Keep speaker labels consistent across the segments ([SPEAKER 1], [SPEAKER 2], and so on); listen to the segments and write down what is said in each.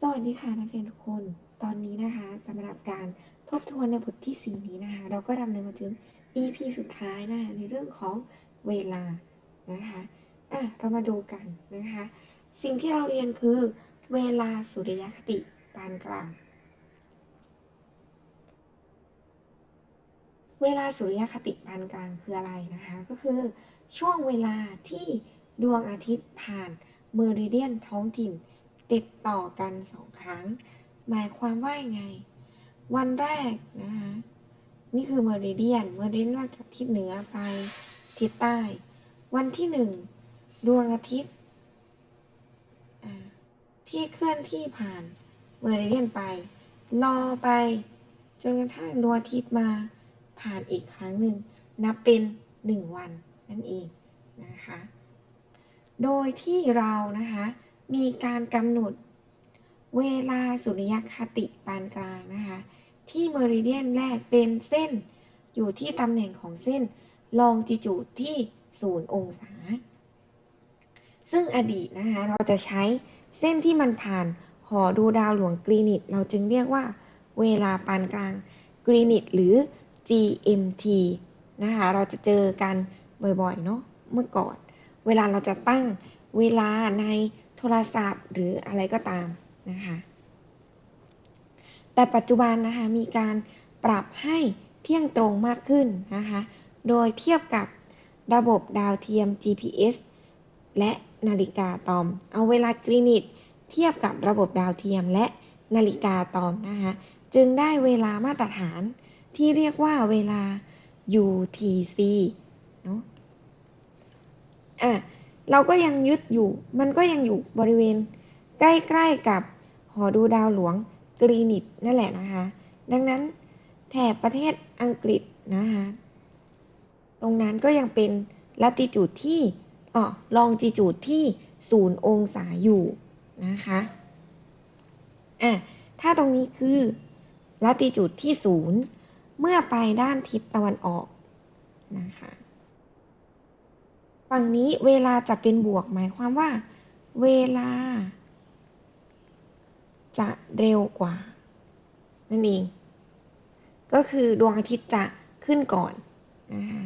[SPEAKER 1] สวัสดีค่ะนักเรียนทุกคน ตอนนี้นะคะสำหรับการทบทวนในบทที่ 4 นี้นะคะ เราก็ดำเนินมาถึง EP สุดท้ายนะคะในเรื่องของเวลานะคะอะเรามาดูกันนะคะ สิ่งที่เราเรียนคือเวลาสุริยคติปานกลางเวลาสุริยคติปานกลางคืออะไรนะคะ ก็คือช่วงเวลาที่ดวงอาทิตย์ผ่านเมอริเดียนท้องถิ่น ติดต่อกันสองครั้ง หมายความว่ายังไง วันแรกนะคะนี่คือเมอริเดียนเมอริเดียนมาจากทิศเหนือไปทิศใต้ วันที่หนึ่งดวงอาทิตย์ที่เคลื่อนที่ผ่านเมอริเดียนไปรอไปจนกระทั่งดวงอาทิตย์มาผ่านอีกครั้งหนึ่งนับเป็นหนึ่งวันนั่นเองนะคะ โดยที่เรานะคะ มีการกำหนดเวลาสุริยคติปานกลางนะคะ ที่เมริเดียนแรกเป็นเส้นอยู่ที่ตำแหน่งของเส้นลองจิจูดที่ 0 องศา ซึ่งอดีตนะคะเราจะใช้เส้นที่มันผ่านหอดูดาวหลวงกรีนิต เราจึงเรียกว่าเวลาปานกลางกรีนิตหรือ GMT นะคะ เราจะเจอกันบ่อยๆ เนาะเมื่อก่อน เวลาเราจะตั้งเวลาใน ทรศัพท์ หรืออะไรก็ตามนะคะแต่ปัจจุบันนะคะมีการปรับให้เที่ยงตรงมากขึ้นนะคะโดยเทียบกับระบบดาวเทียม GPS และนาฬิกาตอม เอาเวลากรีนิตเทียบกับระบบดาวเทียมและนาฬิกาตอมนะคะจึงได้เวลามาตรฐานที่เรียกว่าเวลา UTC เนาะ อะ เราก็ยังยึดอยู่ มันก็ยังอยู่บริเวณ ใกล้ๆกับหอดูดาวหลวงกรีนิตนั่นแหละนะคะ ดังนั้นแถบประเทศอังกฤษนะคะ ตรงนั้นก็ยังเป็นลัติจูดที่อ๋อลองจิจูดที่ศูนย์องศาอยู่นะคะอะถ้าตรงนี้คือลัติจูดที่ศูนย์เมื่อไปด้านทิศตะวันออกนะคะ ฝั่งนี้เวลาจะเป็นบวกหมายความว่า เวลา จะเร็วกว่า นั่นเอง ก็คือดวงอาทิตย์จะขึ้นก่อนนะคะ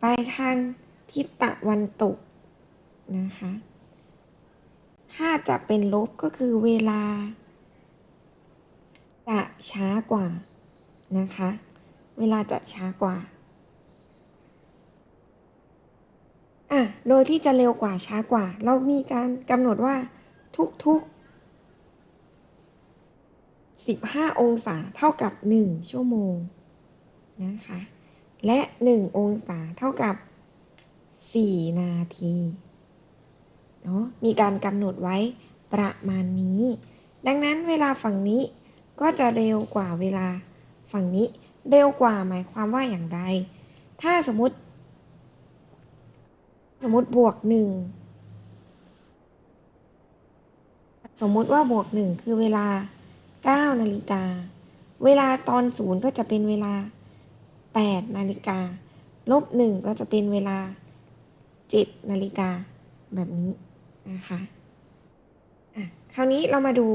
[SPEAKER 1] ไปทางทิศตะวันตกนะคะถ้าจะเป็นลบก็คือเวลา จะช้ากว่านะคะ เวลาจะช้ากว่า อะโดยที่จะเร็วกว่าช้ากว่า เรามีการกำหนดว่าทุกๆ 15 องศาเท่ากับ 1 ชั่วโมงนะคะ และ 1 องศาเท่ากับ 4 นาทีเนาะมีการกำหนดไว้ประมาณนี้ ดังนั้นเวลาฝั่งนี้ก็จะเร็วกว่าเวลาฝั่งนี้ เร็วกว่าหมายความว่าอย่างไร ถ้าสมมติ มมติบวกหนึ่ง สมมติว่าบวกหนึ่งคือเวลา9นาฬิกา เวลาตอนศูนย์ก็จะเป็นเวลา8นาฬิกา ลบหนึ่งก็จะเป็นเวลา7นาฬิกาแบบนี้นะคะะคราวนี้เรามาดู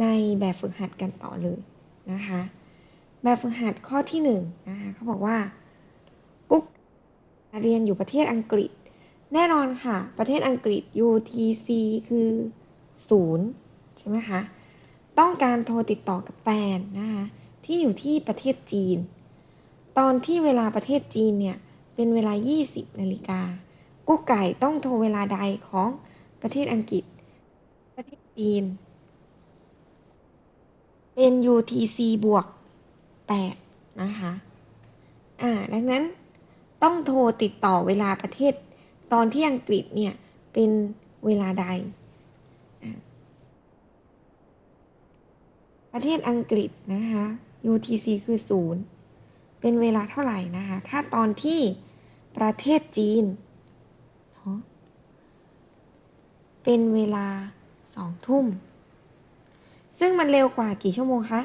[SPEAKER 1] ในแบบฝึกหัดกันต่อเลยนะคะ แบบฝึกหัดข้อที่หนึ่งนะคะเขาบอกว่ากุ๊กเรียนอยู่ประเทศอังกฤษ แน่นอนค่ะ ประเทศอังกฤษ UTC คือศูนย์ใช่ไหมคะ ต้องการโทรติดต่อกับแฟนนะคะ ที่อยู่ที่ประเทศจีน ตอนที่เวลาประเทศจีนเนี่ย เป็นเวลา 20 นาฬิกากุ๊กไก่ต้องโทรเวลาใดของประเทศอังกฤษ ประเทศจีน เป็น UTC บวก 8 นะคะ อ่า ดังนั้นต้องโทรติดต่อเวลาประเทศ ตอนที่อังกฤษเนี่ยเป็นเวลาใด ประเทศอังกฤษนะคะ UTC คือ0เป็นเวลาเท่าไหร่นะคะ ถ้าตอนที่ประเทศจีน เป็นเวลาสองทุ่ม ซึ่งมันเร็วกว่ากี่ชั่วโมงคะ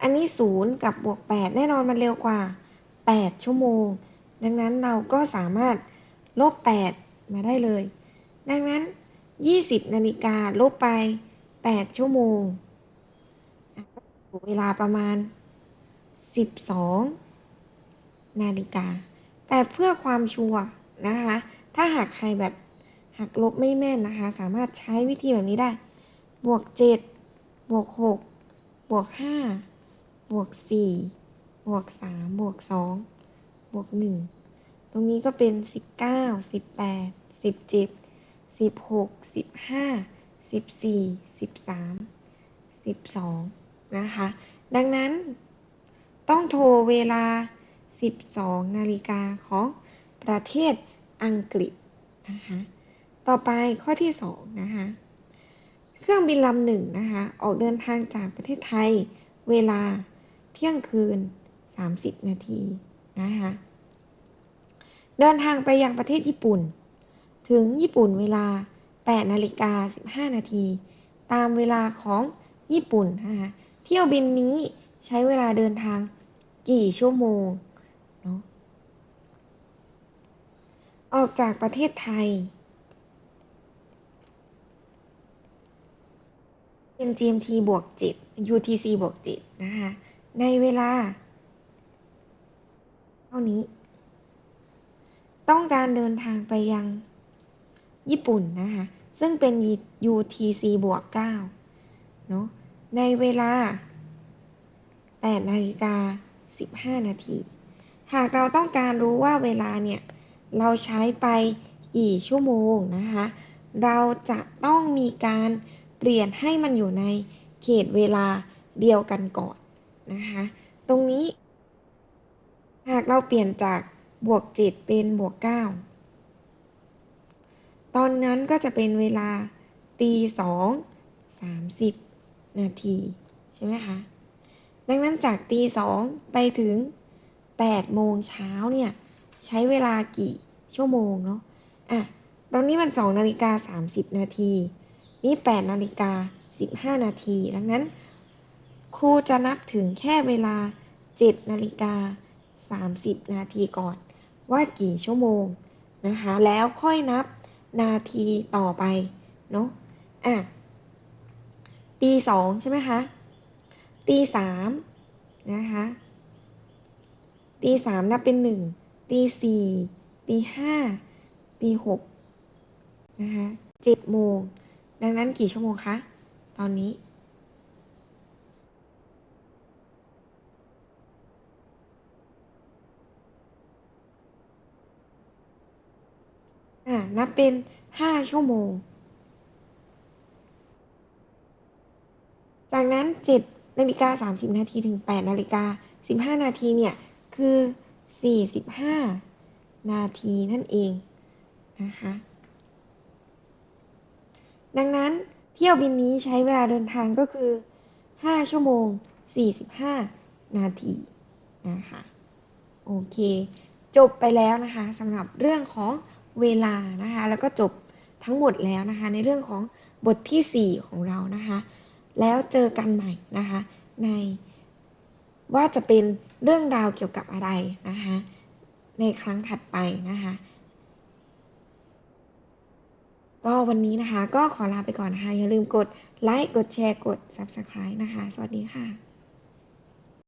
[SPEAKER 1] อันนี้0กับบวก 8 แน่นอนมันเร็วกว่า 8 ชั่วโมง ดังนั้นเราก็สามารถ ลบ 8 มาได้เลย ดังนั้น 20 นาฬิกาลบไป 8 ชั่วโมงเวลาประมาณ 12 นาฬิกา แต่เพื่อความชัวร์นะคะ ถ้าหากใครแบบหักลบไม่แม่นนะคะ สามารถใช้วิธีแบบนี้ได้ บวก 7 บวก 6 บวก 5 บวก 4 บวก 3 บวก 2 บวก 1 ตรงนี้ก็เป็น 19 18 17 16 15 14 13 12 นะคะ ดังนั้นต้องโทรเวลา 12 นาฬิกาของประเทศอังกฤษนะคะ ต่อไปข้อที่ 2 นะคะ เครื่องบินลำหนึ่งนะคะ ออกเดินทางจากประเทศไทย เวลาเที่ยงคืน 30 นาทีนะคะ เดินทางไปยังประเทศญี่ปุ่น ถึงญี่ปุ่นเวลา 8 นาฬิกา 15 นาที ตามเวลาของญี่ปุ่นนะคะเที่ยวบินนี้ใช้เวลาเดินทางกี่ชั่วโมงเนาะออกจากประเทศไทย เป็น GMT บวก7 UTC บวก7นะคะ ในเวลา เท่านี้ ต้องการเดินทางไปยัง ญี่ปุ่นนะคะ ซึ่งเป็น UTC บวก9เนาะในเวลา8นาฬิกา15 นาที หากเราต้องการรู้ว่าเวลาเนี่ย เราใช้ไปกี่ชั่วโมงนะคะ เราจะต้องมีการเปลี่ยนให้มันอยู่ในเขตเวลาเดียวกันก่อนนะคะ ตรงนี้ หากเราเปลี่ยนจาก บวก7เป็นบวก9ตอนนั้นก็จะเป็นเวลาตีสองสามสิบนาทีใช่ไหมคะ ดังนั้นจากตีสองไปถึงแปดโมงเช้าเนี่ย ใช้เวลากี่ชั่วโมงเนาะ อะ ตอนนี้มันสองนาฬิกาสามสิบนาที นี่แปดนาฬิกาสิบห้านาที ดังนั้น ครูจะนับถึงแค่เวลาเจ็ดนาฬิกาสามสิบนาทีก่อน ว่ากี่ชั่วโมงนะคะ แล้วค่อยนับนาทีต่อไปเนาะอะตีสองใช่ไหมคะตีสามนะคะตีสามนับเป็นหนึ่งตีสี่ตีห้าตีหกนะคะเจ็ดโมง ดังนั้นกี่ชั่วโมงคะ ตอนนี้ อ่านับเป็นห้าชั่วโมง จากนั้นเจ็ดนาฬิกาสามสิบนาทีถึงแปดนาฬิกาสิบห้านาทีเนี่ยคือสี่สิบห้านาทีนั่นเองนะคะ ดังนั้นเที่ยวบินนี้ใช้เวลาเดินทางก็คือ 5 ชั่วโมง 45 นาทีนะคะ โอเค จบไปแล้วนะคะสำหรับเรื่องของ เวลานะคะแล้วก็จบทั้งหมดแล้วนะคะ ในเรื่องของบทที่ 4 ของเรานะคะ แล้วเจอกันใหม่นะคะ ในว่าจะเป็นเรื่องราวเกี่ยวกับอะไรนะคะ ในครั้งถัดไปนะคะก็วันนี้นะคะ ก็ขอลาไปก่อนนะคะ อย่าลืมกดไลค์กดแชร์กด Subscribe นะคะ สวัสดีค่ะ